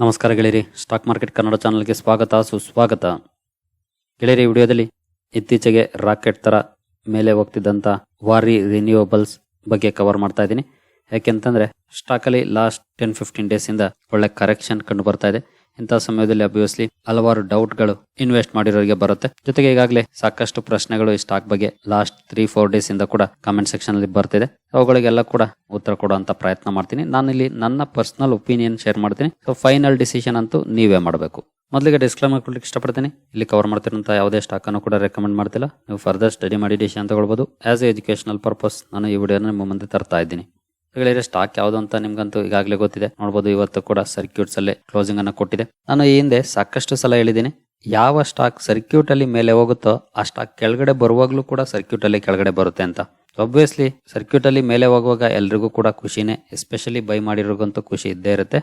ನಮಸ್ಕಾರ ಗೆಳೆಯರಿ stock market Kannada ಚಾನಲ್ಗೆ ಸ್ವಾಗತ, ಸುಸ್ವಾಗತ. ಗೆಳೆಯರಿ ವಿಡಿಯೋದಲ್ಲಿ ಇತ್ತೀಚೆಗೆ ರಾಕೆಟ್ ತರ ಮೇಲೆ ಹೋಗ್ತಿದ್ದಂಥ ವಾರಿ ರಿನ್ಯೂವಬಲ್ಸ್ ಬಗ್ಗೆ ಕವರ್ ಮಾಡ್ತಾ ಇದ್ದೀನಿ. ಯಾಕೆಂತಂದ್ರೆ ಸ್ಟಾಕಲ್ಲಿ ಲಾಸ್ಟ್ ಟೆನ್ ಫಿಫ್ಟೀನ್ ಡೇಸಿಂದ ಒಳ್ಳೆ ಕರೆಕ್ಷನ್ ಕಂಡು ಬರ್ತಾ ಇದೆ. ಇಂಥ ಸಮಯದಲ್ಲಿ ಅಬ್ವಿಯಸ್ಲಿ ಹಲವಾರು ಡೌಟ್ಗಳು ಇನ್ವೆಸ್ಟ್ ಮಾಡಿರೋರಿಗೆ ಬರುತ್ತೆ. ಜೊತೆಗೆ ಈಗಾಗಲೇ ಸಾಕಷ್ಟು ಪ್ರಶ್ನೆಗಳು ಈ ಸ್ಟಾಕ್ ಬಗ್ಗೆ ಲಾಸ್ಟ್ ತ್ರೀ, ಫೋರ್ ಡೇಸ್ ಇಂದ ಕೂಡ ಕಾಮೆಂಟ್ ಸೆಕ್ಷನ್ ಅಲ್ಲಿ ಬರ್ತಿದೆ. ಅವುಗಳಿಗೆಲ್ಲ ಕೂಡ ಉತ್ತರ ಕೊಡುವಂತ ಪ್ರಯತ್ನ ಮಾಡ್ತೀನಿ. ನಾನು ಇಲ್ಲಿ ನನ್ನ ಪರ್ಸನಲ್ ಒಪಿನಿಯನ್ ಶೇರ್ ಮಾಡ್ತೀನಿ. ಸೊ ಫೈನಲ್ ಡಿಸಿಷನ್ ಅಂತೂ ನೀವೇ ಮಾಡಬೇಕು. ಮೊದಲಿಗೆ ಡಿಸ್ಕ್ಲೈಮರ್ ಕೊಡ್ಲಿಕ್ಕೆ ಇಷ್ಟಪಡ್ತೀನಿ. ಇಲ್ಲಿ ಕವರ್ ಮಾಡ್ತಿರೋಂಥ ಯಾವುದೇ ಸ್ಟಾಕ್ ಅನ್ನು ಕೂಡ ರೆಕಮೆಂಡ್ ಮಾಡ್ತಿಲ್ಲ. ನೀವು ಫರ್ದರ್ ಸ್ಟಡಿ ಮಾಡಿ ಡಿಸಿಷನ್ ತಗೊಳ್ಬಹುದು ಆಸ್ ಎ ಎಜುಕೇಶನಲ್ ಪರ್ಪಸ್ ನಾನು ಈ ವಿಡಿಯೋನ ನಿಮ್ಮ ಮುಂದೆ ತರ್ತಾ ಇದ್ದೀನಿ. ಗೆಳೆಯರೆ ಸ್ಟಾಕ್ ಯಾವುದು ಅಂತ ನಿಮ್ಗಂತೂ ಈಗಾಗಲೇ ಗೊತ್ತಿದೆ. ನೋಡಬಹುದು ಇವತ್ತು ಕೂಡ ಸರ್ಕ್ಯೂಟ್ಸ್ ಅಲ್ಲಿ ಕ್ಲೋಸಿಂಗ್ ಅನ್ನ ಕೊಟ್ಟಿದೆ. ನಾನು ಈ ಹಿಂದೆ ಸಾಕಷ್ಟು ಸಲ ಹೇಳಿದ್ದೀನಿ, ಯಾವ ಸ್ಟಾಕ್ ಸರ್ಕ್ಯೂಟ್ ಅಲ್ಲಿ ಮೇಲೆ ಹೋಗುತ್ತೋ ಆ ಸ್ಟಾಕ್ ಕೆಳಗಡೆ ಬರುವಾಗ್ಲೂ ಕೂಡ ಸರ್ಕ್ಯೂಟ್ ಅಲ್ಲಿ ಕೆಳಗಡೆ ಬರುತ್ತೆ ಅಂತ. ಒಬ್ವಿಯಸ್ಲಿ ಸರ್ಕ್ಯೂಟ್ ಅಲ್ಲಿ ಮೇಲೆ ಹೋಗುವಾಗ ಎಲ್ರಿಗೂ ಕೂಡ ಖುಷಿನೇ ಎಸ್ಪೆಷಲಿ ಬೈ ಮಾಡಿರೋಗಂತೂ ಖುಷಿ ಇದ್ದೇ ಇರುತ್ತೆ.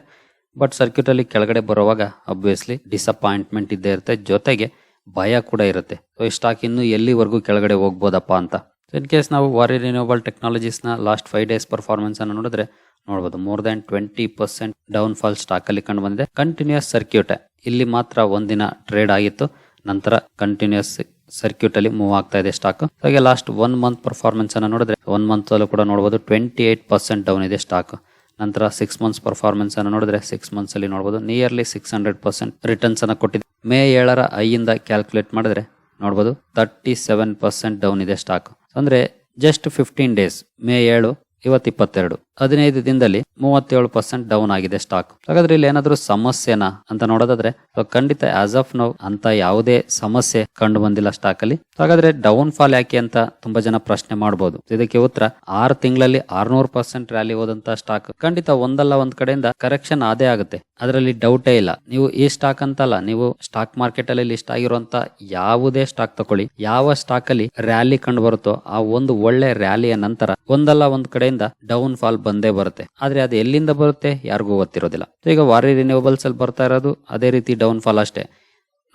ಬಟ್ ಸರ್ಕ್ಯೂಟ್ ಅಲ್ಲಿ ಕೆಳಗಡೆ ಬರುವಾಗ ಅಬ್ವಿಯಸ್ಲಿ ಡಿಸಪಾಯಿಂಟ್ಮೆಂಟ್ ಇದ್ದೇ ಇರುತ್ತೆ, ಜೊತೆಗೆ ಭಯ ಕೂಡ ಇರುತ್ತೆ. ಸೊ ಈ ಸ್ಟಾಕ್ ಇನ್ನು ಎಲ್ಲಿವರೆಗೂ ಕೆಳಗಡೆ ಹೋಗ್ಬೋದಪ್ಪ ಅಂತ. ಇನ್ ಕೇಸ್ ನಾವು ವಾರಿ ರಿನ್ಯೂವಬಲ್ ಟೆಕ್ನಾಲಜೀಸ್ನ ಲಾಸ್ಟ್ ಫೈವ್ ಡೇಸ್ ಪರ್ಫಾರ್ಮೆನ್ಸ್ ಅನ್ನು ನೋಡಿದ್ರೆ ನೋಡಬಹುದು more than twenty percent down fall stock ಅಲ್ಲಿ ಕಂಡು ಬಂದಿದೆ ಕಂಟಿನ್ಯೂಸ್ ಸರ್ಕ್ಯೂಟ್ ಇಲ್ಲಿ ಮಾತ್ರ ಒಂದಿನ ಟ್ರೇಡ್ ಆಗಿತ್ತು ನಂತರ ಕಂಟಿನ್ಯೂಸ್ ಸರ್ಕ್ಯೂಟ್ ಅಲ್ಲಿ ಮೂವ್ ಆಗ್ತಾ ಇದೆ ಸ್ಟಾಕ್ ಹಾಗೆ ಲಾಸ್ಟ್ ಒನ್ ಮಂತ್ ಪರ್ಫಾರ್ಮೆನ್ಸ್ ಅನ್ನು ನೋಡಿದ್ರೆ ಒನ್ ಮಂತ್ ಅಲ್ಲೂ ಕೂಡ ನೋಡಬಹುದು ಟ್ವೆಂಟಿ ಏಟ್ ಪರ್ಸೆಂಟ್ ಡೌನ್ ಇದೆ ಸ್ಟಾಕ್ ನಂತರ ಸಿಕ್ಸ್ ಮಂತ್ಸ್ ಪರ್ಫಾರ್ಮೆನ್ಸ್ ಅನ್ನು ನೋಡಿದ್ರೆ ಸಿಕ್ಸ್ ಮಂತ್ಸ್ ಅಲ್ಲಿ ನೋಡಬಹುದು nearly six hundred percent returns ಅನ್ನು ಕೊಟ್ಟಿದೆ ಮೇ ಏಳರ ಐಯಿಂದ ಕ್ಯಾಲ್ಕುಲೇಟ್ ಮಾಡಿದ್ರೆ ನೋಡಬಹುದು ತರ್ಟಿ ಸೆವೆನ್ ಪರ್ಸೆಂಟ್ ಡೌನ್ ಇದೆ ಸ್ಟಾಕ್ ಅಂದ್ರೆ ಜಸ್ಟ್ ಫಿಫ್ಟೀನ್ ಡೇಸ್ ಮೇ ಏಳು ಇವತ್ತು ಇಪ್ಪತ್ತೆರಡು ಹದಿನೈದು ದಿನದಲ್ಲಿ ಮೂವತ್ತೇಳು ಪರ್ಸೆಂಟ್ ಡೌನ್ ಆಗಿದೆ ಸ್ಟಾಕ್. ಹಾಗಾದ್ರೆ ಇಲ್ಲಿ ಏನಾದರೂ ಸಮಸ್ಯೆನಾ ಅಂತ ನೋಡೋದಾದ್ರೆ ಖಂಡಿತ ಆಸ್ ಆಫ್ ನೌ ಅಂತ ಯಾವುದೇ ಸಮಸ್ಯೆ ಕಂಡು ಬಂದಿಲ್ಲ ಸ್ಟಾಕ್ ಅಲ್ಲಿ. ಹಾಗಾದ್ರೆ ಡೌನ್ ಫಾಲ್ ಯಾಕೆ ಅಂತ ತುಂಬಾ ಜನ ಪ್ರಶ್ನೆ ಮಾಡಬಹುದು ಇದಕ್ಕೆ ಉತ್ತರ, ಆರು ತಿಂಗಳಲ್ಲಿ ಆರ್ನೂರು ಪರ್ಸೆಂಟ್ ರ್ಯಾಲಿ ಹೋದಂತ ಸ್ಟಾಕ್ ಖಂಡಿತ ಒಂದಲ್ಲ ಒಂದ್ ಕಡೆಯಿಂದ ಕರೆಕ್ಷನ್ ಅದೇ ಆಗುತ್ತೆ. ಅದರಲ್ಲಿ ಡೌಟೇ ಇಲ್ಲ. ನೀವು ಈ ಸ್ಟಾಕ್ ಅಂತಲ್ಲ, ನೀವು ಸ್ಟಾಕ್ ಮಾರ್ಕೆಟ್ ಅಲ್ಲಿ ಲಿಸ್ಟ್ ಆಗಿರುವಂತ ಯಾವುದೇ ಸ್ಟಾಕ್ ತಕೊಳ್ಳಿ. ಯಾವ ಸ್ಟಾಕ್ ಅಲ್ಲಿ ರ್ಯಾಲಿ ಕಂಡು ಬರುತ್ತೋ ಆ ಒಂದು ಒಳ್ಳೆ ರ್ಯಾಲಿಯ ನಂತರ ಒಂದಲ್ಲ ಒಂದ್ ಕಡೆಯಿಂದ ಡೌನ್ ಫಾಲ್ ಬಂದೇ ಬರುತ್ತೆ. ಆದ್ರೆ ಅದು ಎಲ್ಲಿಂದ ಬರುತ್ತೆ ಯಾರಿಗೂ ಗೊತ್ತಿರೋದಿಲ್ಲ. ಈಗ ವಾರಿ ರಿನ್ಯೂವಬಲ್ಸ್ ಅಲ್ಲಿ ಬರ್ತಾ ಇರೋದು ಅದೇ ರೀತಿ ಡೌನ್ ಫಾಲ್ ಅಷ್ಟೇ.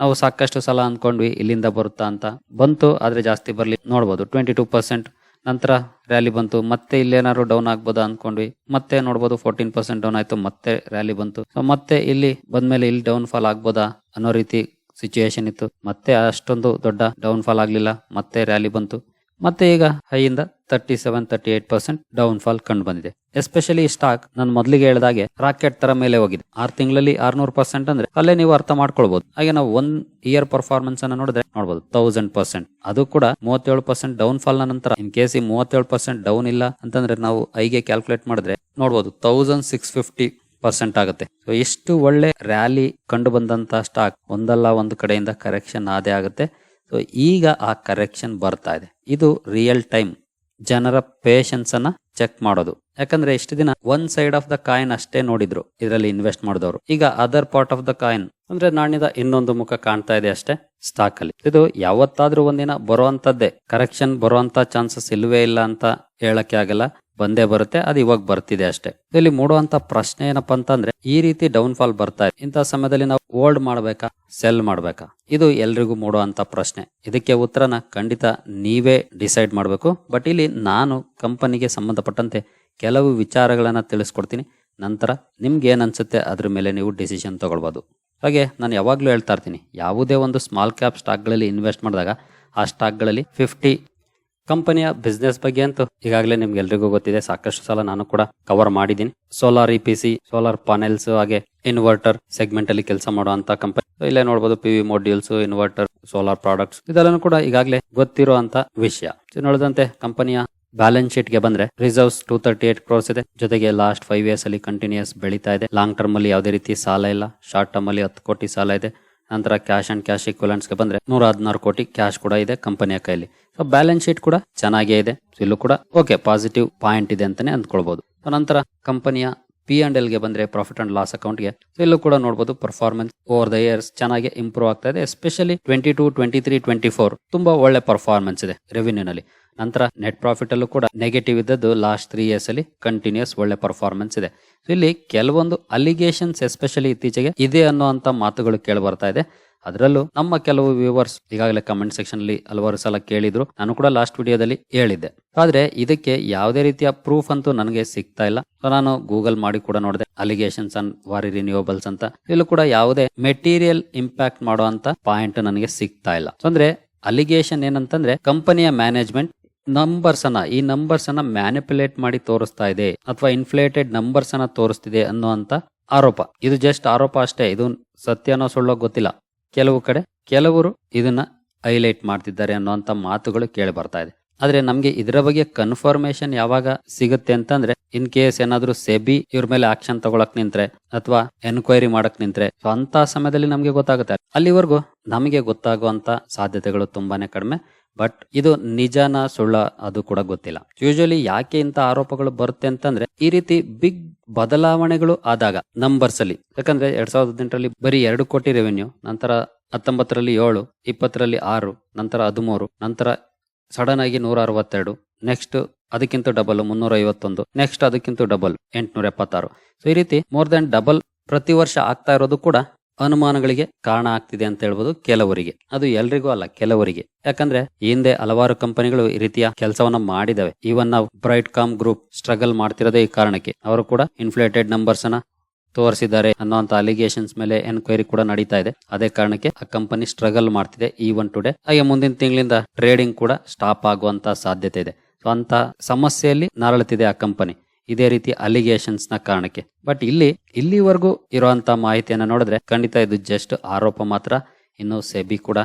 ನಾವು ಸಾಕಷ್ಟು ಸಲ ಅಂದ್ಕೊಂಡ್ವಿ ಇಲ್ಲಿಂದ ಬರುತ್ತಾ ಅಂತ. ಬಂತು, ಆದ್ರೆ ಜಾಸ್ತಿ ಬರ್ಲಿ, ನೋಡ್ಬೋದು. ಟ್ವೆಂಟಿ ಟೂ ಪರ್ಸೆಂಟ್ ನಂತರ ರ್ಯಾಲಿ ಬಂತು. ಮತ್ತೆ ಇಲ್ಲೇನಾದ್ರು ಡೌನ್ ಆಗ್ಬೋದಾ ಅನ್ಕೊಂಡ್ವಿ. ಮತ್ತೆ ನೋಡ್ಬೋದು ಫೋರ್ಟೀನ್ ಪರ್ಸೆಂಟ್ ಡೌನ್ ಆಯ್ತು, ಮತ್ತೆ ರ್ಯಾಲಿ ಬಂತು. ಸೊ ಮತ್ತೆ ಇಲ್ಲಿ ಬಂದ್ಮೇಲೆ ಇಲ್ಲಿ ಡೌನ್ ಫಾಲ್ ಆಗ್ಬೋದಾ ಅನ್ನೋ ರೀತಿ ಸಿಚುಯೇಷನ್ ಇತ್ತು. ಮತ್ತೆ ಅಷ್ಟೊಂದು ದೊಡ್ಡ ಡೌನ್ ಫಾಲ್ ಆಗ್ಲಿಲ್ಲ, ಮತ್ತೆ ರ್ಯಾಲಿ ಬಂತು. ಮತ್ತೆ ಈಗ ಹೈಯಿಂದ thirty seven thirty eight percent down fall ಕಂಡು ಬಂದಿದೆ. ಎಸ್ಪೆಷಲಿ ಸ್ಟಾಕ್ ನಾನು ಮೊದಲಿಗೆ ಹೇಳಿದಾಗೆ ರಾಕೆಟ್ ತರ ಮೇಲೆ ಹೋಗಿದೆ. ಆರು ತಿಂಗಳಲ್ಲಿ ಆರ್ನೂರು ಪರ್ಸೆಂಟ್ ಅಂದ್ರೆ ಅಲ್ಲೇ ನೀವು ಅರ್ಥ ಮಾಡ್ಕೊಳ್ಬಹುದು ಹಾಗೆ ನಾವು ಒನ್ ಇಯರ್ ಪರ್ಫಾರ್ಮೆನ್ಸ್ ಅನ್ನ ನೋಡಿದ್ರೆ ನೋಡಬಹುದು ತೌಸಂಡ್ ಪರ್ಸೆಂಟ್ ಅದು ಕೂಡ ಮೂವತ್ತೇಳು ಪರ್ಸೆಂಟ್ ಡೌನ್ ಫಾಲ್ನ ನಂತರ ಇನ್ ಕೇಸ್ ಈ ಮೂವತ್ತೇಳು ಪರ್ಸೆಂಟ್ ಡೌನ್ ಇಲ್ಲ ಅಂತಂದ್ರೆ ನಾವು ಐಗೆ ಕ್ಯಾಲ್ಕುಲೇಟ್ ಮಾಡಿದ್ರೆ ನೋಡಬಹುದು ತೌಸಂಡ್ ಸಿಕ್ಸ್ ಫಿಫ್ಟಿ ಪರ್ಸೆಂಟ್ ಆಗುತ್ತೆ. ಸೊ ಎಷ್ಟು ಒಳ್ಳೆ ರ್ಯಾಲಿ ಕಂಡು ಬಂದಂತ ಸ್ಟಾಕ್ ಒಂದಲ್ಲ ಒಂದು ಕಡೆಯಿಂದ ಕರೆಕ್ಷನ್ ಆದೇ ಆಗುತ್ತೆ. ಸೊ ಈಗ ಆ ಕರೆಕ್ಷನ್ ಬರ್ತಾ ಇದೆ. ಇದು ರಿಯಲ್ ಟೈಮ್ ಜನರ ಪೇಷನ್ಸ್ ಅನ್ನ ಚೆಕ್ ಮಾಡೋದು. ಯಾಕಂದ್ರೆ ಇಷ್ಟು ದಿನ one side of the coin ಅಷ್ಟೇ ನೋಡಿದ್ರು, ಇದರಲ್ಲಿ ಇನ್ವೆಸ್ಟ್ ಮಾಡಿದವರು. ಈಗ other part of the coin ಅಂದ್ರೆ ನಾಣ್ಯದ ಇನ್ನೊಂದು ಮುಖ ಕಾಣ್ತಾ ಇದೆ ಅಷ್ಟೇ ಸ್ಟಾಕ್ ಅಲ್ಲಿ. ಇದು ಯಾವತ್ತಾದ್ರೂ ಒಂದಿನ ಬರುವಂತದ್ದೇ. ಕರೆಕ್ಷನ್ ಬರುವಂತ ಚಾನ್ಸಸ್ ಇಲ್ವೇ ಇಲ್ಲ ಅಂತ ಹೇಳಕ್ಕೆ ಆಗಲ್ಲ. ಬಂದೇ ಬರುತ್ತೆ, ಅದು ಇವಾಗ ಬರ್ತಿದೆ ಅಷ್ಟೇ. ಇಲ್ಲಿ ಮೂಡುವಂತ ಪ್ರಶ್ನೆ ಏನಪ್ಪ ಅಂತಂದ್ರೆ, ಈ ರೀತಿ ಡೌನ್ ಫಾಲ್ ಬರ್ತಾ ಇದೆ. ಇಂಥ ಸಮಯದಲ್ಲಿ ನಾವು ಹೋಲ್ಡ್ ಮಾಡ್ಬೇಕಾ ಸೆಲ್ ಮಾಡ್ಬೇಕಾ? ಇದು ಎಲ್ರಿಗೂ ಮೂಡುವಂತ ಪ್ರಶ್ನೆ. ಇದಕ್ಕೆ ಉತ್ತರನ ಖಂಡಿತ ನೀವೇ ಡಿಸೈಡ್ ಮಾಡಬೇಕು. ಬಟ್ ಇಲ್ಲಿ ನಾನು ಕಂಪನಿಗೆ ಸಂಬಂಧಪಟ್ಟಂತೆ ಕೆಲವು ವಿಚಾರಗಳನ್ನ ತಿಳಿಸ್ಕೊಡ್ತೀನಿ. ನಂತರ ನಿಮ್ಗೆ ಏನ್ ಅನ್ಸುತ್ತೆ, ಅದ್ರ ಮೇಲೆ ನೀವು ಡಿಸಿಷನ್ ತಗೊಳ್ಬೋದು. ಹಾಗೆ ನಾನು ಯಾವಾಗ್ಲೂ ಹೇಳ್ತಾ ಇರ್ತೀನಿ, ಯಾವುದೇ ಒಂದು ಸ್ಮಾಲ್ ಕ್ಯಾಪ್ ಸ್ಟಾಕ್ಗಳಲ್ಲಿ ಇನ್ವೆಸ್ಟ್ ಮಾಡಿದಾಗ, ಆ ಸ್ಟಾಕ್ಗಳಲ್ಲಿ ಫಿಫ್ಟಿ ಕಂಪನಿಯ ಬಿಸ್ನೆಸ್ ಬಗ್ಗೆ ಅಂತೂ ಈಗಾಗಲೇ ನಿಮ್ಗೆ ಎಲ್ರಿಗೂ ಗೊತ್ತಿದೆ. ಸಾಕಷ್ಟು ಸಲ ನಾನು ಕೂಡ ಕವರ್ ಮಾಡಿದ್ದೀನಿ. Solar E P C solar panels ಹಾಗೆ ಇನ್ವರ್ಟರ್ ಸೆಗ್ಮೆಂಟ್ ಅಲ್ಲಿ ಕೆಲಸ ಮಾಡುವಂತ ಕಂಪನಿ ಇಲ್ಲೇ ನೋಡಬಹುದು P V modules inverter solar products ಇದೆಲ್ಲನೂ ಕೂಡ ಈಗಾಗಲೇ ಗೊತ್ತಿರುವಂತ ವಿಷಯ. ನೋಡಿದಂತೆ ಕಂಪನಿಯ ಬ್ಯಾಲೆನ್ಸ್ ಶೀಟ್ಗೆ ಬಂದ್ರೆ reserves two thirty eight crores ಇದೆ. ಜೊತೆಗೆ ಲಾಸ್ಟ್ ಫೈವ್ ಇಯರ್ಸ್ ಅಲ್ಲಿ ಕಂಟಿನ್ಯೂಸ್ ಬೆಳೀತಾ ಇದೆ. ಲಾಂಗ್ ಟರ್ಮ್ ಅಲ್ಲಿ ಯಾವುದೇ ರೀತಿ ಸಾಲ ಇಲ್ಲ. ಶಾರ್ಟ್ ಟರ್ಮ್ ಅಲ್ಲಿ ಹತ್ತು ಕೋಟಿ ಸಾಲ ಇದೆ. ನಂತರ ಕ್ಯಾಶ್ ಅಂಡ್ ಕ್ಯಾಶ್ಗೆ ಬಂದ್ರೆ ನೂರ ಹದಿನಾರು ಕೋಟಿ ಕ್ಯಾಶ್ ಕೂಡ ಇದೆ ಕಂಪನಿಯ ಕೈಲಿ ಬ್ಯಾಲೆನ್ಸ್ ಶೀಟ್ ಕೂಡ ಚೆನ್ನಾಗೇ ಇದೆ. ಇಲ್ಲೂ ಕೂಡ ಓಕೆ ಪಾಸಿಟಿವ್ ಪಾಯಿಂಟ್ ಇದೆ ಅಂತಾನೆ ಅಂದ್ಕೊಳ್ಬಹುದು ನಂತರ ಕಂಪನಿಯ ಪಿ ಅಂಡ್ ಎಲ್ಗೆ ಬಂದ್ರೆ ಪ್ರಾಫಿಟ್ ಅಂಡ್ ಲಾಸ್ ಅಕೌಂಟ್ಗೆ, So, ಇಲ್ಲೂ ಕೂಡ ನೋಡಬಹುದು ಪರ್ಫಾರ್ಮೆನ್ಸ್ ಓವರ್ ದ ಇಯರ್ಸ್ ಚೆನ್ನಾಗಿ ಇಂಪ್ರೂವ್ ಆಗ್ತಾ ಇದೆ. Especially twenty two twenty three twenty four ತುಂಬಾ ಒಳ್ಳೆ ಪರ್ಫಾರ್ಮೆನ್ಸ್ ಇದೆ ರೆವಿನ್ಯೂ ನಲ್ಲಿ. ನಂತರ ನೆಟ್ ಪ್ರಾಫಿಟ್ ಅಲ್ಲೂ ಕೂಡ ನೆಗೆಟಿವ್ ಇದ್ದದ್ದು ಲಾಸ್ಟ್ ತ್ರೀ ಇಯರ್ಸ್ ಅಲ್ಲಿ ಕಂಟಿನ್ಯೂಸ್ ಒಳ್ಳೆ ಪರ್ಫಾರ್ಮೆನ್ಸ್ ಇದೆ. ಇಲ್ಲಿ ಕೆಲವೊಂದು ಅಲಿಗೇಷನ್ಸ್ ಎಸ್ಪೆಷಲಿ ಇತ್ತೀಚೆಗೆ ಇದೆ ಅನ್ನುವಂತ ಮಾತುಗಳು ಕೇಳಿ ಬರ್ತಾ ಇದೆ. ಅದರಲ್ಲೂ ನಮ್ಮ ಕೆಲವು ವ್ಯೂವರ್ಸ್ ಈಗಾಗಲೇ ಕಮೆಂಟ್ ಸೆಕ್ಷನ್ ಅಲ್ಲಿ ಹಲವಾರು ಸಲ ಕೇಳಿದ್ರು. ನಾನು ಕೂಡ ಲಾಸ್ಟ್ ವಿಡಿಯೋದಲ್ಲಿ ಹೇಳಿದ್ದೆ. ಆದ್ರೆ ಇದಕ್ಕೆ ಯಾವುದೇ ರೀತಿಯ ಪ್ರೂಫ್ ಅಂತೂ ನನಗೆ ಸಿಗ್ತಾ ಇಲ್ಲ. ನಾನು ಗೂಗಲ್ ಮಾಡಿ ಕೂಡ ನೋಡಿದೆ. ಅಲಿಗೇಷನ್ಸ್ ಅಂಡ್ ವಾರಿ ರಿನ್ಯೂವಬಲ್ಸ್ ಅಂತ. ಇಲ್ಲೂ ಕೂಡ ಯಾವುದೇ ಮೆಟೀರಿಯಲ್ ಇಂಪ್ಯಾಕ್ಟ್ ಮಾಡುವಂತ ಪಾಯಿಂಟ್ ನನಗೆ ಸಿಗ್ತಾ ಇಲ್ಲ. ಅಂದ್ರೆ ಅಲಿಗೇಷನ್ ಏನಂತಂದ್ರೆ ಕಂಪನಿಯ ಮ್ಯಾನೇಜ್ಮೆಂಟ್ ನಂಬರ್ಸ್ ಅನ್ನ, ಈ ನಂಬರ್ಸ್ ಅನ್ನ ಮ್ಯಾನಿಪುಲೇಟ್ ಮಾಡಿ ತೋರಿಸ್ತಾ ಇದೆ ಅಥವಾ ಇನ್ಫ್ಲೇಟೆಡ್ ನಂಬರ್ಸ್ ಅನ್ನ ತೋರಿಸ್ತಿದೆ ಅನ್ನುವಂತ ಆರೋಪ. ಇದು ಜಸ್ಟ್ ಆರೋಪ ಅಷ್ಟೇ. ಇದು ಸತ್ಯನೋ ಸುಳ್ಳೋ ಗೊತ್ತಿಲ್ಲ. ಕೆಲವು ಕಡೆ ಕೆಲವರು ಇದನ್ನ ಹೈಲೈಟ್ ಮಾಡ್ತಿದ್ದಾರೆ ಅನ್ನುವಂಥ ಮಾತುಗಳು ಕೇಳಿ ಬರ್ತಾ ಇದೆ. ಆದ್ರೆ ನಮ್ಗೆ ಇದರ ಬಗ್ಗೆ ಕನ್ಫರ್ಮೇಶನ್ ಯಾವಾಗ ಸಿಗುತ್ತೆ ಅಂತಂದ್ರೆ ಇನ್ ಕೇಸ್ ಏನಾದರೂ ಸೆಬಿ ಇವ್ರ ಮೇಲೆ ಆಕ್ಷನ್ ತಗೊಳಕ್ ನಿಂತ್ರೆ ಅಥವಾ ಎನ್ಕ್ವೈರಿ ಮಾಡಕ್ ನಿಂತ್ರೆ, ಸೊ ಅಂತ ಸಮಯದಲ್ಲಿ ನಮಗೆ ಗೊತ್ತಾಗುತ್ತೆ. ಅಲ್ಲಿವರೆಗೂ ನಮಗೆ ಗೊತ್ತಾಗುವಂತ ಸಾಧ್ಯತೆಗಳು ತುಂಬಾನೇ ಕಡಿಮೆ ಬಟ್ ಇದು ನಿಜನ ಸುಳ್ಳ ಅದು ಕೂಡ ಗೊತ್ತಿಲ್ಲ. ಯೂಶಲಿ ಯಾಕೆ ಇಂಥ ಆರೋಪಗಳು ಬರುತ್ತೆ ಅಂತಂದ್ರೆ, ಈ ರೀತಿ ಬಿಗ್ ಬದಲಾವಣೆಗಳು ಆದಾಗ ನಂಬರ್ಸ್ ಅಲ್ಲಿ, ಯಾಕಂದ್ರೆ ಎರಡ್ ಸಾವಿರದ ಹದಿನೆಂಟರಲ್ಲಿ ಬರೀ ಎರಡು ಕೋಟಿ ರೆವೆನ್ಯೂ ನಂತರ ಹತ್ತೊಂಬತ್ತರಲ್ಲಿ ಏಳು, ಇಪ್ಪತ್ತರಲ್ಲಿ ಆರು, ನಂತರ ಹದಿಮೂರು, ನಂತರ ಸಡನ್ ಆಗಿ ನೂರ ಅರವತ್ತೆರಡು ನೆಕ್ಸ್ಟ್ ಅದಕ್ಕಿಂತ ಡಬಲ್ ಮುನ್ನೂರ ಐವತ್ತೊಂದು ನೆಕ್ಸ್ಟ್ ಅದಕ್ಕಿಂತ ಡಬಲ್ ಎಂಟುನೂರ ಎಪ್ಪತ್ತಾರು. ಸೊ ಈ ರೀತಿ ಮೋರ್ ದನ್ ಡಬಲ್ ಪ್ರತಿ ವರ್ಷ ಆಗ್ತಾ ಇರೋದು ಕೂಡ ಅನುಮಾನಗಳಿಗೆ ಕಾರಣ ಆಗ್ತಿದೆ ಅಂತ ಹೇಳ್ಬೋದು ಕೆಲವರಿಗೆ. ಅದು ಎಲ್ರಿಗೂ ಅಲ್ಲ, ಕೆಲವರಿಗೆ. ಯಾಕಂದ್ರೆ ಹಿಂದೆ ಹಲವಾರು ಕಂಪನಿಗಳು ಈ ರೀತಿಯ ಕೆಲಸವನ್ನ ಮಾಡಿದವೆ. ಈವನ್ ನಾವು ಬ್ರೈಟ್ ಕಾಮ್ ಗ್ರೂಪ್ ಸ್ಟ್ರಗಲ್ ಮಾಡ್ತಿರೋದೇ ಈ ಕಾರಣಕ್ಕೆ. ಅವರು ಕೂಡ ಇನ್ಫ್ಲೇಟೆಡ್ ನಂಬರ್ಸ್ ಅನ್ನ ತೋರಿಸಿದ್ದಾರೆ ಅನ್ನೋಂತ ಅಲಿಗೇಷನ್ಸ್ ಮೇಲೆ ಎನ್ಕ್ವೈರಿ ಕೂಡ ನಡೀತಾ ಇದೆ. ಅದೇ ಕಾರಣಕ್ಕೆ ಆ ಕಂಪನಿ ಸ್ಟ್ರಗಲ್ ಮಾಡ್ತಿದೆ. ಈ ಒನ್ ಟುಡೇ ಹಾಗೆ ಮುಂದಿನ ತಿಂಗಳಿಂದ ಟ್ರೇಡಿಂಗ್ ಕೂಡ ಸ್ಟಾಪ್ ಆಗುವಂತ ಸಾಧ್ಯತೆ ಇದೆ. ಸೊ ಅಂತ ಸಮಸ್ಯೆಯಲ್ಲಿ ನರಳುತ್ತಿದೆ ಆ ಕಂಪನಿ. ಇದೇ ರೀತಿ ಅಲಿಗೇಷನ್ಸ್ನ ಕಾರಣಕ್ಕೆ. ಬಟ್ ಇಲ್ಲಿ, ಇಲ್ಲಿವರೆಗೂ ಇರುವಂತಹ ಮಾಹಿತಿಯನ್ನು ನೋಡಿದ್ರೆ ಖಂಡಿತ ಇದು ಜಸ್ಟ್ ಆರೋಪ ಮಾತ್ರ. ಇನ್ನು ಸೆಬಿ ಕೂಡ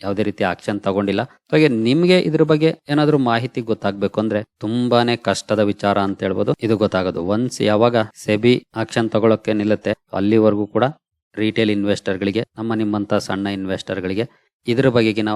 ಯಾವುದೇ ರೀತಿ ಆಕ್ಷನ್ ತಗೊಂಡಿಲ್ಲ. ಹಾಗೆ ನಿಮ್ಗೆ ಇದ್ರ ಬಗ್ಗೆ ಏನಾದ್ರೂ ಮಾಹಿತಿ ಗೊತ್ತಾಗ್ಬೇಕು ಅಂದ್ರೆ ತುಂಬಾನೇ ಕಷ್ಟದ ವಿಚಾರ ಅಂತ ಹೇಳ್ಬೋದು. ಇದು ಗೊತ್ತಾಗೋದು. ಒನ್ಸ್ ಯಾವಾಗ ಸೆಬಿ ಆಕ್ಷನ್ ತಗೊಳಕ್ಕೆ ನಿಲ್ಲುತ್ತೆ, ಅಲ್ಲಿವರೆಗೂ ಕೂಡ ರಿಟೇಲ್ ಇನ್ವೆಸ್ಟರ್ಗಳಿಗೆ ನಮ್ಮ ನಿಮ್ಮಂತ ಸಣ್ಣ ಇನ್ವೆಸ್ಟರ್ಗಳಿಗೆ ಇದ್ರ ಬಗೆಗಿನ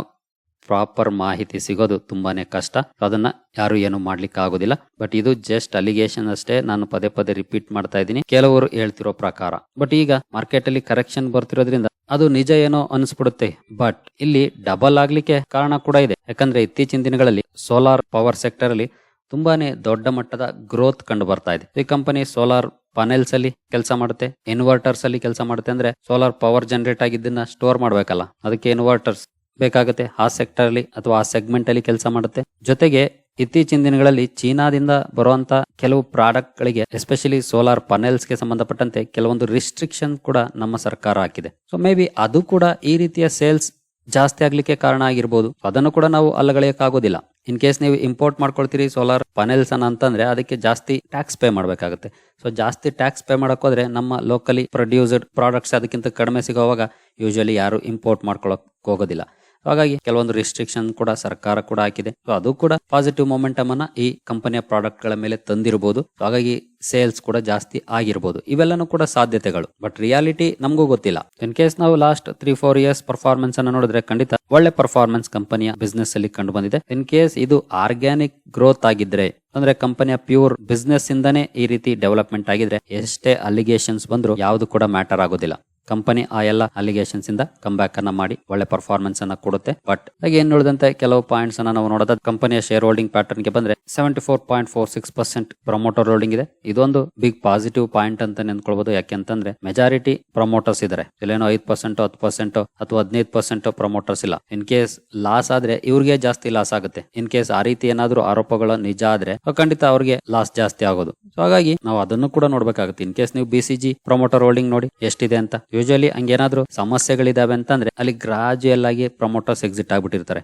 ಪ್ರಾಪರ್ ಮಾಹಿತಿ ಸಿಗೋದು ತುಂಬಾನೇ ಕಷ್ಟ. ಅದನ್ನ ಯಾರು ಏನು ಮಾಡ್ಲಿಕ್ಕೆ ಆಗೋದಿಲ್ಲ. ಬಟ್ ಇದು ಜಸ್ಟ್ ಅಲಿಗೇಷನ್ ಅಷ್ಟೇ. ನಾನು ಪದೇ ಪದೇ ರಿಪೀಟ್ ಮಾಡ್ತಾ ಇದ್ದೀನಿ. ಕೆಲವರು ಹೇಳ್ತಿರೋ ಪ್ರಕಾರ. ಬಟ್ ಈಗ ಮಾರ್ಕೆಟ್ ಅಲ್ಲಿ ಕರೆಕ್ಷನ್ ಬರ್ತಿರೋದ್ರಿಂದ ಅದು ನಿಜ ಏನೋ ಅನಿಸ್ಬಿಡುತ್ತೆ. ಬಟ್ ಇಲ್ಲಿ ಡಬಲ್ ಆಗ್ಲಿಕ್ಕೆ ಕಾರಣ ಕೂಡ ಇದೆ. ಯಾಕಂದ್ರೆ ಇತ್ತೀಚಿನ ದಿನಗಳಲ್ಲಿ ಸೋಲಾರ್ ಪವರ್ ಸೆಕ್ಟರ್ ಅಲ್ಲಿ ತುಂಬಾನೇ ದೊಡ್ಡ ಮಟ್ಟದ ಗ್ರೋತ್ ಕಂಡು ಬರ್ತಾ ಇದೆ. ಈ ಕಂಪನಿ ಸೋಲಾರ್ ಪನೆಲ್ಸ್ ಅಲ್ಲಿ ಕೆಲಸ ಮಾಡುತ್ತೆ. ಇನ್ವರ್ಟರ್ಸ್ ಅಲ್ಲಿ ಕೆಲಸ ಮಾಡುತ್ತೆ. ಅಂದ್ರೆ ಸೋಲಾರ್ ಪವರ್ ಜನರೇಟ್ ಆಗಿದ್ದನ್ನ ಸ್ಟೋರ್ ಮಾಡ್ಬೇಕಲ್ಲ. ಅದಕ್ಕೆ ಇನ್ವರ್ಟರ್ಸ್ ಬೇಕಾಗುತ್ತೆ. ಆ ಸೆಕ್ಟರ್ ಅಲ್ಲಿ ಅಥವಾ ಆ ಸೆಗ್ಮೆಂಟ್ ಅಲ್ಲಿ ಕೆಲಸ ಮಾಡುತ್ತೆ. ಜೊತೆಗೆ ಇತ್ತೀಚಿನ ದಿನಗಳಲ್ಲಿ ಚೀನಾದಿಂದ ಬರುವಂತ ಕೆಲವು ಪ್ರಾಡಕ್ಟ್ ಗಳಿಗೆ ಎಸ್ಪೆಷಲಿ ಸೋಲಾರ್ ಪನೆಲ್ಸ್ಗೆ ಸಂಬಂಧಪಟ್ಟಂತೆ ಕೆಲವೊಂದು ರಿಸ್ಟ್ರಿಕ್ಷನ್ ಕೂಡ ನಮ್ಮ ಸರ್ಕಾರ ಹಾಕಿದೆ. ಸೊ ಮೇ ಬಿ ಅದು ಕೂಡ ಈ ರೀತಿಯ ಸೇಲ್ಸ್ ಜಾಸ್ತಿ ಆಗ್ಲಿಕ್ಕೆ ಕಾರಣ ಆಗಿರ್ಬೋದು. ಅದನ್ನು ಕೂಡ ನಾವು ಅಲ್ಲಗಳೆಯಕ್ಕಾಗೋದಿಲ್ಲ. ಇನ್ ಕೇಸ್ ನೀವು ಇಂಪೋರ್ಟ್ ಮಾಡ್ಕೊಳ್ತೀರಿ ಸೋಲಾರ್ ಪನೆಲ್ಸ್ ಅನ್ನ ಅಂತಂದ್ರೆ ಅದಕ್ಕೆ ಜಾಸ್ತಿ ಟ್ಯಾಕ್ಸ್ ಪೇ ಮಾಡಬೇಕಾಗುತ್ತೆ. ಸೊ ಜಾಸ್ತಿ ಟ್ಯಾಕ್ಸ್ ಪೇ ಮಾಡೋಕ್ಕೋದ್ರೆ ನಮ್ಮ ಲೋಕಲಿ ಪ್ರೊಡ್ಯೂಸ್ಡ್ ಪ್ರಾಡಕ್ಟ್ಸ್ ಅದಕ್ಕಿಂತ ಕಡಿಮೆ ಸಿಗೋವಾಗ ಯೂಶಲಿ ಯಾರು ಇಂಪೋರ್ಟ್ ಮಾಡ್ಕೊಳಕ್ ಹೋಗೋದಿಲ್ಲ. ಹಾಗಾಗಿ ಕೆಲವೊಂದು ರಿಸ್ಟ್ರಿಕ್ಷನ್ ಕೂಡ ಸರ್ಕಾರ ಕೂಡ ಹಾಕಿದೆ. ಸೊ ಅದು ಕೂಡ ಪಾಸಿಟಿವ್ ಮೊಮೆಂಟಮ್ ಅನ್ನ ಈ ಕಂಪನಿಯ ಪ್ರಾಡಕ್ಟ್ಗಳ ಮೇಲೆ ತಂದಿರಬಹುದು ಹಾಗಾಗಿ ಸೇಲ್ಸ್ ಕೂಡ ಜಾಸ್ತಿ ಆಗಿರಬಹುದು ಇವೆಲ್ಲನೂ ಕೂಡ ಸಾಧ್ಯತೆಗಳು. ಬಟ್ ರಿಯಾಲಿಟಿ ನಮಗೂ ಗೊತ್ತಿಲ್ಲ. ಇನ್ ಕೇಸ್ ನಾವು last three four years performance ಅನ್ನ ನೋಡಿದ್ರೆ ಖಂಡಿತ ಒಳ್ಳೆ ಪರ್ಫಾರ್ಮೆನ್ಸ್ ಕಂಪನಿಯ ಬಿಸ್ನೆಸ್ ಅಲ್ಲಿ ಕಂಡು ಬಂದಿದೆ ಇನ್ ಕೇಸ್ ಇದು ಆರ್ಗ್ಯಾನಿಕ್ ಗ್ರೋತ್ ಆಗಿದ್ರೆ, ಅಂದ್ರೆ ಕಂಪನಿಯ ಪ್ಯೂರ್ ಬಿಸ್ನೆಸ್ ಇಂದಾನೆ ಈ ರೀತಿ ಡೆವಲಪ್ಮೆಂಟ್ ಆಗಿದ್ರೆ, ಎಷ್ಟೇ ಅಲಿಗೇಷನ್ಸ್ ಬಂದ್ರು ಯಾವುದು ಕೂಡ ಮ್ಯಾಟರ್ ಆಗೋದಿಲ್ಲ. ಕಂಪನಿ ಆ ಎಲ್ಲ ಅಲಿಗೇಷನ್ಸ್ ಇಂದ ಕಮ್ ಬ್ಯಾಕ್ ಅನ್ನ ಮಾಡಿ ಒಳ್ಳೆ ಪರ್ಫಾರ್ಮೆನ್ಸ್ ಅನ್ನ ಕೊಡುತ್ತೆ. ಬಟ್ ಹಾಗೆ ಏನ್ ಹೇಳಿದಂತೆ, ಕೆಲವು ಪಾಯಿಂಟ್ಸ್ ಅನ್ನ ನಾವು ನೋಡೋದ ಕಂಪನಿಯ ಶೇರ್ ಹೋಲ್ಡಿಂಗ್ ಪ್ಯಾಟರ್ನ್ಗೆ ಬಂದ್ರೆ seventy four point four six percent promoter holding ಇದೆ. ಇದೊಂದು ಬಿಗ್ ಪಾಸಿಟಿವ್ ಪಾಯಿಂಟ್ ಅಂತ ನೆನ್ಕೊಳ್ಬಹುದು ಯಾಕೆಂತಂದ್ರೆ ಮೆಜಾರಿಟಿ ಪ್ರಮೋಟರ್ಸ್ ಇದಾರೆ. ಇಲ್ಲೇನೋ ಐದ್ ಪರ್ಸೆಂಟ್ ಹತ್ತು ಪರ್ಸೆಂಟ್ ಅಥವಾ ಹದಿನೈದು ಪರ್ಸೆಂಟ್ ಪ್ರಮೋಟರ್ಸ್ ಇಲ್ಲ. ಇನ್ ಕೇಸ್ ಲಾಸ್ ಆದ್ರೆ ಇವ್ರಿಗೆ ಜಾಸ್ತಿ ಲಾಸ್ ಆಗುತ್ತೆ. ಇನ್ ಕೇಸ್ ಆ ರೀತಿ ಏನಾದ್ರು ಆರೋಪಗಳು ನಿಜ ಆದ್ರೆ ಖಂಡಿತ ಅವ್ರಿಗೆ ಲಾಸ್ ಜಾಸ್ತಿ ಆಗೋದು. ಸೊ ಹಾಗಾಗಿ ನಾವು ಅದನ್ನು ಕೂಡ ನೋಡ್ಬೇಕಾಗುತ್ತೆ. ಇನ್ ಕೇಸ್ ನೀವು B C G promoter holding ನೋಡಿ ಎಷ್ಟಿದೆ ಅಂತ ಯೂಶಲಿ ಹಂಗೇನಾದ್ರೂ ಸಮಸ್ಯೆಗಳಿದಾವೆ ಅಂತಂದ್ರೆ ಅಲ್ಲಿ ಗ್ರಾಜುಯಲ್ ಆಗಿ ಪ್ರಮೋಟರ್ಸ್ ಎಕ್ಸಿಟ್ ಆಗ್ಬಿಟ್ಟಿರ್ತಾರೆ.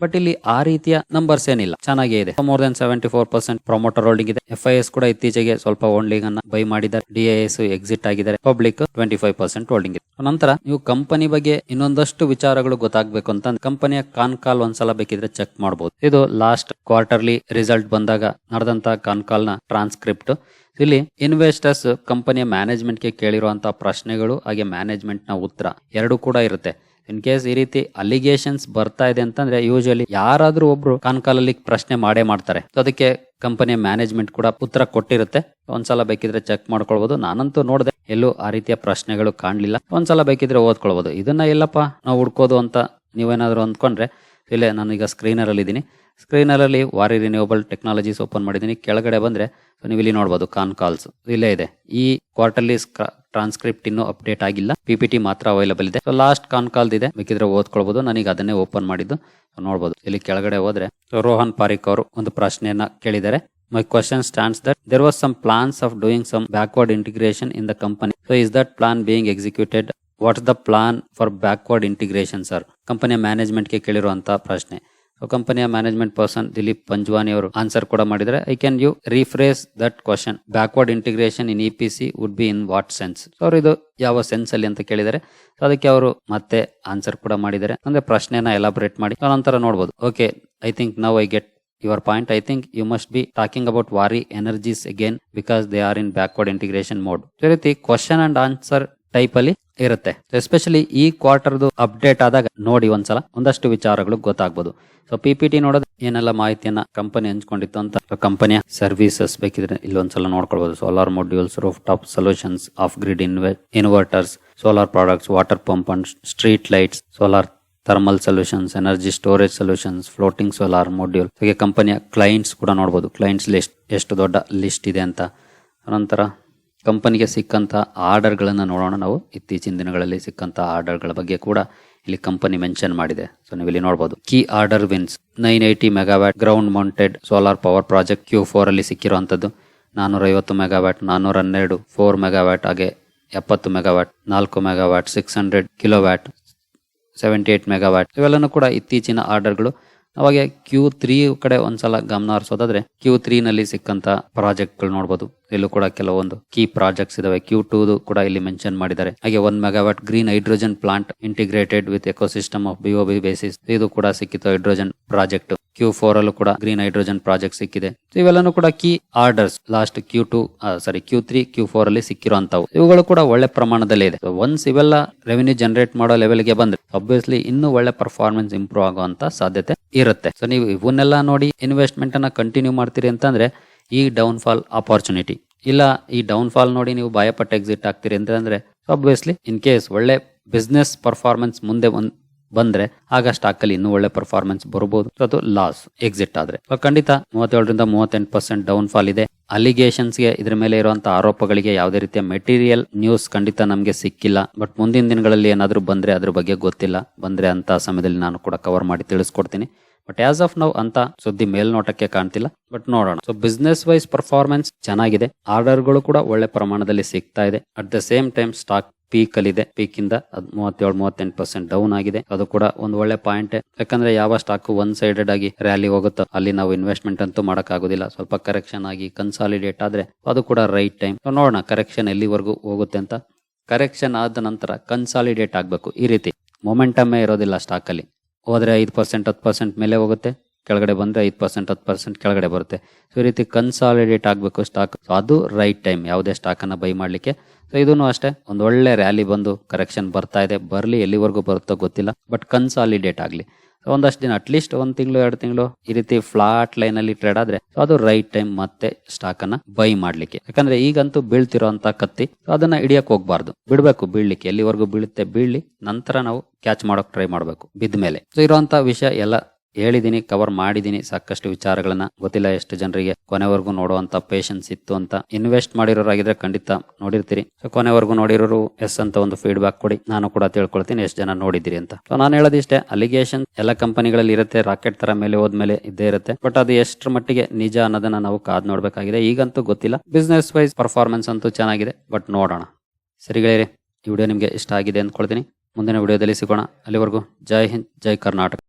ಬಟ್ ಇಲ್ಲಿ ಆ ರೀತಿಯ ನಂಬರ್ಸ್ ಏನಿಲ್ಲ. ಚೆನ್ನಾಗೇ ಇದೆ. More than seventy four percent promoter holding ಇದೆ. ಎಫ್ ಐ ಎಸ್ ಕೂಡ ಇತ್ತೀಚೆಗೆ ಸ್ವಲ್ಪ ಹೋಲ್ಡಿಂಗ್ ಅನ್ನ ಬೈ ಮಾಡಿದ್ದಾರೆ. ಡಿ ಎಸ್ ಎಕ್ಸಿಟ್ ಆಗಿದ್ದಾರೆ. Public twenty five percent holding ಇದೆ. ನಂತರ ನೀವು ಕಂಪನಿ ಬಗ್ಗೆ ಇನ್ನೊಂದಷ್ಟು ವಿಚಾರಗಳು ಗೊತ್ತಾಗಬೇಕು ಅಂತ ಕಂಪನಿಯ ಕಾನ್ ಕಾಲ್ ಒಂದ್ಸಲ ಬೇಕಿದ್ರೆ ಚೆಕ್ ಮಾಡಬಹುದು ಇದು ಲಾಸ್ಟ್ ಕ್ವಾರ್ಟರ್ಲಿ ರಿಸಲ್ಟ್ ಬಂದಾಗ ನಡೆದಂತ ಕಾನ್ ಕಾಲ್ನ ಟ್ರಾನ್ಸ್ಕ್ರಿಪ್ಟ್ ಇಲ್ಲಿ ಇನ್ವೆಸ್ಟರ್ಸ್ ಕಂಪನಿಯ ಮ್ಯಾನೇಜ್ಮೆಂಟ್ಗೆ ಕೇಳಿರುವಂತಹ ಪ್ರಶ್ನೆಗಳು, ಹಾಗೆ ಮ್ಯಾನೇಜ್ಮೆಂಟ್ನ ಉತ್ತರ ಎರಡು ಕೂಡ ಇರುತ್ತೆ. ಇನ್ ಕೇಸ್ ಈ ರೀತಿ ಅಲಿಗೇಷನ್ಸ್ ಬರ್ತಾ ಇದೆ ಅಂತಂದ್ರೆ ಯೂಶಲಿ ಯಾರಾದ್ರೂ ಒಬ್ರು ಕಾನ್ಕಾಲಲ್ಲಿ ಪ್ರಶ್ನೆ ಮಾಡೇ ಮಾಡ್ತಾರೆ. ಅದಕ್ಕೆ ಕಂಪನಿಯ ಮ್ಯಾನೇಜ್ಮೆಂಟ್ ಕೂಡ ಉತ್ತರ ಕೊಟ್ಟಿರುತ್ತೆ. ಒಂದ್ಸಲ ಬೇಕಿದ್ರೆ ಚೆಕ್ ಮಾಡ್ಕೊಳ್ಬಹುದು ನಾನಂತೂ ನೋಡಿದೆ ಎಲ್ಲೂ ಆ ರೀತಿಯ ಪ್ರಶ್ನೆಗಳು ಕಾಣಲಿಲ್ಲ. ಒಂದ್ಸಲ ಬೇಕಿದ್ರೆ ಓದ್ಕೊಳ್ಬಹುದು ಇದನ್ನ ಎಲ್ಲಪ್ಪ ನಾವು ಹುಡ್ಕೋದು ಅಂತ ನೀವೇನಾದ್ರೂ ಅಂದ್ಕೊಂಡ್ರೆ ಇಲ್ಲೇ ನಾನು ಸ್ಕ್ರೀನರ್ ಅಲ್ಲಿ ಇದ್ದೀನಿ ಸ್ಕ್ರೀನರಲ್ಲಿ ವಾರಿ ರಿನ್ಯೂವಬಲ್ ಟೆಕ್ನಾಲಜೀಸ್ ಓಪನ್ ಮಾಡಿದ್ದೀನಿ. ಕೆಳಗಡೆ ಬಂದ್ರೆ ಸೊ ನೀವು ಇಲ್ಲಿ ನೋಡಬಹುದು ಕಾನ್ ಕಾಲ್ಸ್. ಇಲ್ಲೇ ಇದೆ. ಈ ಕ್ವಾರ್ಟರ್ಲಿ ಟ್ರಾನ್ಸ್ಕ್ರಿಪ್ಟ್ ಇನ್ನೂ ಅಪ್ಡೇಟ್ ಆಗಿಲ್ಲ. ಪಿ ಪಿ ಟಿ ಮಾತ್ರ ಅವೈಲಬಲ್ ಇದೆ. ಸೊ ಲಾಸ್ಟ್ ಕಾನ್ ಕಾಲ್ ಇದೆ. ಬೇಕಿದ್ರೆ ಓದ್ಕೊಳ್ಬೋದು. ನನಗೆ ಅದನ್ನೇ ಓಪನ್ ಮಾಡಿದ್ದು. ನೋಡ್ಬೋದು. ಇಲ್ಲಿ ಕೆಳಗಡೆ ಹೋದ್ರೆ ಸೊ ರೋಹನ್ ಪಾರಿಕ್ ಅವರು ಒಂದು ಪ್ರಶ್ನೆಯನ್ನ ಕೇಳಿದ್ದಾರೆ. My question stands that there was some plans of doing some backward integration in the company so is that plan being executed what's the plan for backward integration sir ಕಂಪನಿಯ ಮ್ಯಾನೇಜ್ಮೆಂಟ್ಗೆ ಕೇಳಿರುವಂತಹ ಪ್ರಶ್ನೆ. ಕಂಪನಿಯ ಮ್ಯಾನೇಜ್ಮೆಂಟ್ ಪರ್ಸನ್ ದಿಲೀಪ್ ಪಂಜ್ವಾನಿ ಅವರು answer ಕೂಡ ಮಾಡಿದರೆ I can you rephrase that question backward integration in E P C would be in what sense ಅವರು ಇದು ಯಾವ ಸೆನ್ಸ್ ಅಲ್ಲಿ ಅಂತ ಕೇಳಿದರೆ ಅದಕ್ಕೆ ಅವರು ಮತ್ತೆ ಆನ್ಸರ್ ಕೂಡ ಮಾಡಿದ್ದಾರೆ. ಅಂದ್ರೆ ಪ್ರಶ್ನೆನ ಎಲಾಬರೇಟ್ ಮಾಡಿ. ನಂತರ ನೋಡಬಹುದು okay I think now I get your point I think you must be talking about Waaree energies again because they are in backward integration mode ರೀತಿ ಕ್ವಶನ್ ಅಂಡ್ ಆನ್ಸರ್ ಟೈಪ್ ಅಲ್ಲಿ ಇರುತ್ತೆ. ಎಸ್ಪೆಷಲಿ ಈ ಕ್ವಾರ್ಟರ್ದು update ಆದಾಗ ನೋಡಿ ಒಂದ್ಸಲ. ಒಂದಷ್ಟು ವಿಚಾರಗಳು ಗೊತ್ತಾಗ್ಬೋದು. ಸೊ ಪಿ ಪಿ ಟಿ ನೋಡೋದು ಏನೆಲ್ಲ ಮಾಹಿತಿಯನ್ನ ಕಂಪನಿ ಹಂಚ್ಕೊಂಡಿತ್ತು ಅಂತ ಕಂಪನಿಯ ಸರ್ವಿಸಸ್ ಬೇಕಿದ್ರೆ ಇಲ್ಲೊಂದ್ಸಲ ನೋಡ್ಕೊಳ್ಬಹುದು solar modules roof top solutions off grid ಇನ್ವೆ inverters solar products water pump and street lights solar thermal solutions energy storage solutions floating solar module ಹಾಗೆ ಕಂಪನಿಯ ಕ್ಲೈಂಟ್ಸ್ ಕೂಡ ನೋಡ್ಬೋದು. ಕ್ಲೈಂಟ್ಸ್ ಲಿಸ್ಟ್ ಎಷ್ಟು ದೊಡ್ಡ ಲಿಸ್ಟ್ ಇದೆ ಅಂತ. ನಂತರ ಕಂಪನಿಗೆ ಸಿಕ್ಕಂಥ ಆರ್ಡರ್ಗಳನ್ನು ನೋಡೋಣ ನಾವು. ಇತ್ತೀಚಿನ ದಿನಗಳಲ್ಲಿ ಸಿಕ್ಕಂಥ ಆರ್ಡರ್ಗಳ ಬಗ್ಗೆ ಕೂಡ ಇಲ್ಲಿ ಕಂಪನಿ ಮೆನ್ಷನ್ ಮಾಡಿದೆ. ಸೊ, ನೀವು ಇಲ್ಲಿ ನೋಡಬಹುದು key order wins nine eighty megawatt ground mounted solar power project Q four ಅಲ್ಲಿ ಸಿಕ್ಕಿರುವಂಥದ್ದು. ನಾನ್ನೂರ ಐವತ್ತು ಮೆಗಾವ್ಯಾಟ್ ನಾನ್ನೂರ ಹನ್ನೆರಡು ಫೋರ್ ಮೆಗಾವ್ಯಾಟ್, ಹಾಗೆ ಎಪ್ಪತ್ತು ಮೆಗಾವ್ಯಾಟ್, ನಾಲ್ಕು megawatt six hundred kilowatt seventy eight megawatt. ಇವೆಲ್ಲನೂ ಕೂಡ ಇತ್ತೀಚಿನ ಆರ್ಡರ್ಗಳು ಅವಾಗ ಕ್ಯೂ ತ್ರೀ ಕಡೆ ಒಂದ್ಸಲ ಗಮನ ಹರಿಸೋದಾದ್ರೆ ಕ್ಯೂ ತ್ರೀ ನಲ್ಲಿ ಸಿಕ್ಕಂತ ಪ್ರಾಜೆಕ್ಟ್ಗಳು ನೋಡಬಹುದು ಇಲ್ಲೂ ಕೂಡ ಕೆಲವೊಂದು ಕೀ ಪ್ರಾಜೆಕ್ಟ್ಸ್ ಇದಾವೆ. ಕ್ಯೂ ಟೂ ಕೂಡ ಇಲ್ಲಿ ಮೆನ್ಷನ್ ಮಾಡಿದ್ದಾರೆ. ಹಾಗೆ one megawatt green hydrogen plant integrated with ecosystem of BOB basis ಇದು ಕೂಡ ಸಿಕ್ಕಿತ್ತು ಹೈಡ್ರೋಜನ್ ಪ್ರಾಜೆಕ್ಟ್ ಕ್ಯೂ ಫೋರ್ ಅಲ್ಲೂ ಕೂಡ ಗ್ರೀನ್ ಹೈಡ್ರೋಜನ್ ಪ್ರಾಜೆಕ್ಟ್ ಸಿಕ್ಕಿದೆ. ಇವೆಲ್ಲನೂ ಕೂಡ key orders last Q two sorry Q three Q four ಅಲ್ಲಿ ಸಿಕ್ಕಿರುವಂತವು ಇವುಗಳು ಕೂಡ ಒಳ್ಳೆ ಪ್ರಮಾಣದಲ್ಲಿ ಇದೆ. ಒನ್ಸ್ ಇವೆಲ್ಲ ರೆವೆನ್ಯೂ ಜನರೇಟ್ ಮಾಡೋ ಲೆವೆಲ್ಗೆ ಬಂದ್ರೆ ಅಬ್ವಿಯಸ್ಲಿ ಇನ್ನೂ ಒಳ್ಳೆ ಪರ್ಫಾರ್ಮೆನ್ಸ್ ಇಂಪ್ರೂವ್ ಆಗುವಂತ ಸಾಧ್ಯತೆ ಇರುತ್ತೆ. ಸೊ ನೀವು ಇವನ್ನೆಲ್ಲ ನೋಡಿ ಇನ್ವೆಸ್ಟ್ಮೆಂಟ್ ಅನ್ನ ಕಂಟಿನ್ಯೂ ಮಾಡ್ತೀರಿ ಅಂತಂದ್ರೆ ಈ ಡೌನ್ ಫಾಲ್ ಆಪರ್ಚುನಿಟಿ ಇಲ್ಲ, ಈ ಡೌನ್ ಫಾಲ್ ನೋಡಿ ನೀವು ಭಯಪಟ್ಟು ಎಕ್ಸಿಟ್ ಆಗ್ತೀರಿ ಅಂತಂದ್ರೆ ಆಬ್ವಿಯಸ್ಲಿ ಇನ್ ಕೇಸ್ ಒಳ್ಳೆ ಬಿಸ್ನೆಸ್ ಪರ್ಫಾರ್ಮೆನ್ಸ್ ಮುಂದೆ ಒಂದ್ ಬಂದ್ರೆ ಆಗ ಸ್ಟಾಕ್ ಅಲ್ಲಿ ಇನ್ನೂ ಒಳ್ಳೆ ಪರ್ಫಾರ್ಮೆನ್ಸ್ ಬರಬಹುದು ಅದು ಲಾಸ್ ಎಕ್ಸಿಟ್ ಆದ್ರೆ. ಖಂಡಿತ ಮೂವತ್ತೇಳರಿಂದ ಮೂವತ್ತೆಂಟು ಪರ್ಸೆಂಟ್ ಡೌನ್ ಫಾಲ್ ಇದೆ. ಅಲಿಗೇಷನ್ಸ್ಗೆ ಇದ್ರ ಮೇಲೆ ಇರುವಂತಹ ಆರೋಪಗಳಿಗೆ ಯಾವುದೇ ರೀತಿಯ ಮೆಟೀರಿಯಲ್ ನ್ಯೂಸ್ ಖಂಡಿತ ನಮಗೆ ಸಿಕ್ಕಿಲ್ಲ. ಬಟ್ ಮುಂದಿನ ದಿನಗಳಲ್ಲಿ ಏನಾದರೂ ಬಂದ್ರೆ ಅದ್ರ ಬಗ್ಗೆ ಗೊತ್ತಿಲ್ಲ. ಬಂದ್ರೆ ಅಂತ ಸಮಯದಲ್ಲಿ ನಾನು ಕೂಡ ಕವರ್ ಮಾಡಿ ತಿಳಿಸ್ಕೊಡ್ತೀನಿ. ಬಟ್ ಆಸ್ ಆಫ್ ನೌ ಅಂತ ಸುದ್ದಿ ಮೇಲ್ನೋಟಕ್ಕೆ ಕಾಣ್ತಿಲ್ಲ. ಬಟ್ ನೋಡೋಣ. ಸೊ ಬಿಸ್ನೆಸ್ ವೈಸ್ ಪರ್ಫಾರ್ಮೆನ್ಸ್ ಚೆನ್ನಾಗಿದೆ ಆರ್ಡರ್ಗಳು ಕೂಡ ಒಳ್ಳೆ ಪ್ರಮಾಣದಲ್ಲಿ ಸಿಗ್ತಾ ಇದೆ. At the same time stock peak ಅಲ್ಲಿ ಇದೆ ಪೀಕ್ ಇಂದ ಮೂವತ್ತೇಳು, ಮೂವತ್ತೆಂಟು ಪರ್ಸೆಂಟ್ ಡೌನ್ ಆಗಿದೆ. ಅದು ಕೂಡ ಒಂದು ಒಳ್ಳೆ ಪಾಯಿಂಟ್ ಯಾಕಂದ್ರೆ ಯಾವ ಸ್ಟಾಕ್ ಒನ್ ಸೈಡೆಡ್ ಆಗಿ ರ್ಯಾಲಿ ಹೋಗುತ್ತೋ ಅಲ್ಲಿ ನಾವು ಇನ್ವೆಸ್ಟ್ಮೆಂಟ್ ಅಂತೂ ಮಾಡಕ್ ಆಗುದಿಲ್ಲ ಸ್ವಲ್ಪ ಕರೆಕ್ಷನ್ ಆಗಿ ಕನ್ಸಾಲಿಡೇಟ್ ಆದ್ರೆ ಅದು ಕೂಡ ರೈಟ್ ಟೈಮ್ ನೋಡೋಣ ಕರೆಕ್ಷನ್ ಎಲ್ಲಿವರೆಗೂ ಹೋಗುತ್ತೆ ಅಂತ. ಕರೆಕ್ಷನ್ ಆದ ನಂತರ ಕನ್ಸಾಲಿಡೇಟ್ ಆಗಬೇಕು ಈ ರೀತಿ. ಮೊಮೆಂಟಮ್ಮೇ ಇರೋದಿಲ್ಲ ಸ್ಟಾಕ್ ಅಲ್ಲಿ. ಹೋದ್ರೆ ಐದು ಪರ್ಸೆಂಟ್ ಹತ್ತು ಪರ್ಸೆಂಟ್ ಮೇಲೆ ಹೋಗುತ್ತೆ. ಕೆಳಗಡೆ ಬಂದರೆ ಐದು ಪರ್ಸೆಂಟ್, ಹತ್ತು ಪರ್ಸೆಂಟ್ ಕೆಳಗಡೆ ಬರುತ್ತೆ. ಸೊ ಈ ರೀತಿ ಕನ್ಸಾಲಿಡೇಟ್ ಆಗಬೇಕು ಸ್ಟಾಕ್ ಸೊ ಅದು ರೈಟ್ ಟೈಮ್ ಯಾವುದೇ ಸ್ಟಾಕ್ ಅನ್ನ ಬೈ ಮಾಡ್ಲಿಕ್ಕೆ. ಸೊ ಇದೂ ಅಷ್ಟೇ. ಒಂದು ಒಳ್ಳೆ ರ್ಯಾಲಿ ಬಂದು ಕರೆಕ್ಷನ್ ಬರ್ತಾ ಇದೆ. ಬರಲಿ, ಎಲ್ಲಿವರೆಗೂ ಬರುತ್ತೋ ಗೊತ್ತಿಲ್ಲ. ಬಟ್ ಕನ್ಸಾಲಿಡೇಟ್ ಆಗಲಿ. ಒಂದಷ್ಟು ದಿನ ಅಟ್ಲೀಸ್ಟ್ ಒಂದು ತಿಂಗಳು, ಎರಡು ತಿಂಗಳು ಈ ರೀತಿ ಫ್ಲಾಟ್ ಲೈನ್ ಅಲ್ಲಿ ಟ್ರೇಡ್ ಆದ್ರೆ ಅದು ರೈಟ್ ಟೈಮ್ ಮತ್ತೆ ಸ್ಟಾಕ್ ಬೈ ಮಾಡ್ಲಿಕ್ಕೆ. ಯಾಕಂದ್ರೆ ಈಗಂತೂ ಬೀಳ್ತಿರೋಂತ ಕತ್ತಿ ಅದನ್ನ ಹಿಡಿಯಕ್ ಹೋಗ್ಬಾರ್ದು. ಬಿಡಬೇಕು ಬೀಳ್ಲಿಕ್ಕೆ. ಎಲ್ಲಿವರೆಗೂ ಬೀಳುತ್ತೆ ಬೀಳಿ ನಂತರ ನಾವು ಕ್ಯಾಚ್ ಮಾಡೋಕ್ ಟ್ರೈ ಮಾಡಬೇಕು ಬಿದ್ದ ಮೇಲೆ ಸೊ ಇರುವಂತ ವಿಷಯ ಎಲ್ಲ ಹೇಳಿದೀನಿ ಕವರ್ ಮಾಡಿದ್ದೀನಿ ಸಾಕಷ್ಟು ವಿಚಾರಗಳನ್ನ. ಗೊತ್ತಿಲ್ಲ ಎಷ್ಟು ಜನರಿಗೆ ಕೊನೆವರೆಗೂ ನೋಡುವಂತ ಪೇಷನ್ಸ್ ಇತ್ತು ಅಂತ. ಇನ್ವೆಸ್ಟ್ ಮಾಡಿರೋರಾಗಿದ್ರೆ ಖಂಡಿತ ನೋಡಿರ್ತೀರಿ. ಸೊ ಕೊನೆವರೆಗೂ ನೋಡಿರೋರು ಎಸ್ ಅಂತ ಒಂದು ಫೀಡ್ಬ್ಯಾಕ್ ಕೊಡಿ. ನಾನು ಕೂಡ ತಿಳ್ಕೊಳ್ತೀನಿ ಎಷ್ಟು ಜನ ನೋಡಿದಿರಿ ಅಂತ. ಸೊ ನಾನು ಹೇಳೋದಿಷ್ಟೇ ಅಲಿಗೇಷನ್ ಎಲ್ಲ ಕಂಪನಿಗಳಲ್ಲಿ ಇರುತ್ತೆ ರಾಕೆಟ್ ತರ ಮೇಲೆ ಹೋದ್ಮೇಲೆ ಇದ್ದೇ ಇರುತ್ತೆ. ಬಟ್ ಅದು ಎಷ್ಟರ ಮಟ್ಟಿಗೆ ನಿಜ ಅನ್ನೋದನ್ನ ನಾವು ಕಾದ್ ನೋಡ್ಬೇಕಾಗಿದೆ. ಈಗಂತೂ ಗೊತ್ತಿಲ್ಲ. ಬಿಸ್ನೆಸ್ ವೈಸ್ ಪರ್ಫಾರ್ಮೆನ್ಸ್ ಅಂತೂ ಚೆನ್ನಾಗಿದೆ ಬಟ್ ನೋಡೋಣ. ಸರಿಗಳೇ ಈ ವಿಡಿಯೋ ನಿಮಗೆ ಇಷ್ಟ ಆಗಿದೆ ಅಂದ್ಕೊಳ್ತೀನಿ. ಮುಂದಿನ ವಿಡಿಯೋದಲ್ಲಿ ಸಿಗೋಣ. ಅಲ್ಲಿವರೆಗೂ ಜೈ ಹಿಂದ್, ಜೈ ಕರ್ನಾಟಕ.